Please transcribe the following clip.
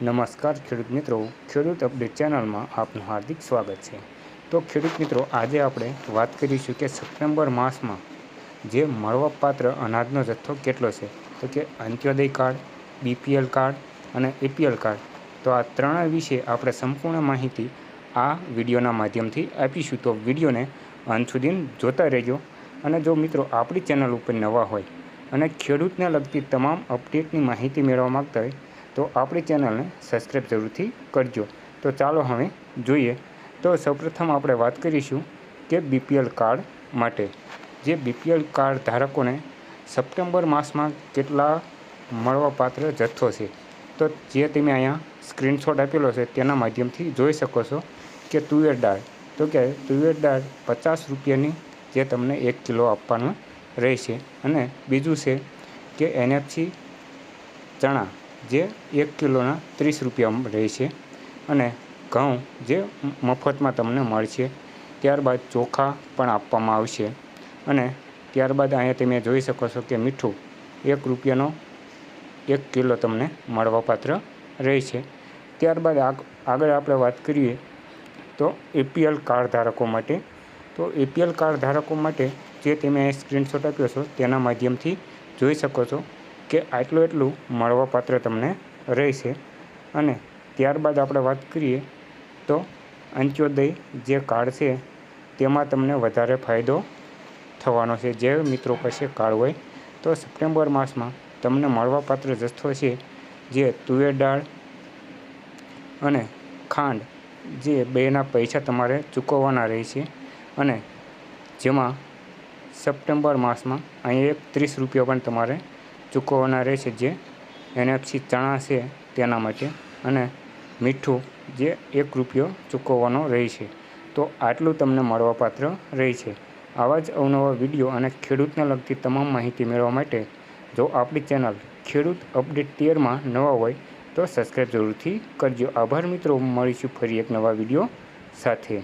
નમસ્કાર ખેડૂત મિત્રો. ખેડૂત અપડેટ ચેનલમાં આપનું હાર્દિક સ્વાગત છે. તો ખેડૂત મિત્રો, આજે આપણે વાત કરીશું કે સપ્ટેમ્બર માસમાં જે મળવાપાત્ર અનાજનો જથ્થો કેટલો છે? તો કે અંત્યોદય કાર્ડ, બીપીએલ કાર્ડ અને એપીએલ કાર્ડ. તો આ ત્રણેય વિશે આપણે સંપૂર્ણ માહિતી આ વિડીયોના માધ્યમથી આપીશું. તો વિડીયોને અંત સુધી જોતા રહેજો. અને જો મિત્રો, આપણી ચેનલ ઉપર નવા હોય અને ખેડૂતને લગતી તમામ અપડેટની માહિતી મેળવવા માગતા હોય તો આપણી ચેનલને સબસ્ક્રાઈબ જરૂરથી કરજો. તો ચાલો હવે જોઈએ. તો સૌપ્રથમ આપણે વાત કરીશું કે બીપીએલ કાર્ડ માટે. જે બીપીએલ કાર્ડ ધારકોને સપ્ટેમ્બર માસમાં કેટલા મળવાપાત્ર જથ્થો છે? તો જે તમે અહીંયા સ્ક્રીનશોટ આપેલો છે તેના માધ્યમથી જોઈ શકો છો કે તુવેર દાળ. તો કે તુવેર દાળ પચાસ રૂપિયાની જે તમને એક કિલો આપવાનું રહેશે. અને બીજું છે કે એનએફસી ચણા. જે એક કિલોના ત્રીસ રૂપિયા રહેશે અને ઘઉં જે મફતમાં તમને મળશે, ત્યારબાદ ચોખા પણ આપવામાં આવશે. અને ત્યારબાદ અહીંયા તમે જોઈ શકો છો કે મીઠું એક રૂપિયાનો એક કિલો તમને મળવાપાત્ર રહે છે. ત્યારબાદ આગળ આપણે વાત કરીએ તો એપીએલ કાર્ડ ધારકો માટે. તો એપીએલ કાર્ડ ધારકો માટે જે તમે સ્ક્રીનશોટ આપ્યો છો તેના માધ્યમથી જોઈ શકો છો કે આટલું એટલું મળવાપાત્ર તમને રહેશે. અને ત્યારબાદ આપણે વાત કરીએ તો અંત્યોદય જે કાર્ડ છે, તેમાં તમને વધારે ફાયદો થવાનો છે. જે મિત્રો પાસે કાર્ડ હોય, તો સપ્ટેમ્બર માસમાં તમને મળવાપાત્ર જથ્થો છે, જે તુવેર દાળ અને ખાંડ જે બેના પૈસા તમારે ચૂકવવાના રહેશે. અને જેમાં સપ્ટેમ્બર માસમાં અહીં એક ત્રીસ રૂપિયા પણ તમારે ચૂકવવાના રહેશે જે એનએફસી ચણા છે તેના માટે. અને મીઠું જે એક રૂપિયો ચૂકવવાનો રહેશે તો આટલું તમને મળવાપાત્ર રહેશે આવા જ અવનવા વીડિયો અને ખેડૂતને લગતી તમામ માહિતી મેળવવા માટે જો આપણી ચેનલ ખેડૂત અપડેટ તેરમાં નવા હોય તો સબસ્ક્રાઈબ જરૂરથી કરજો. આભાર મિત્રો મળીશું ફરી એક નવા વીડિયો સાથે.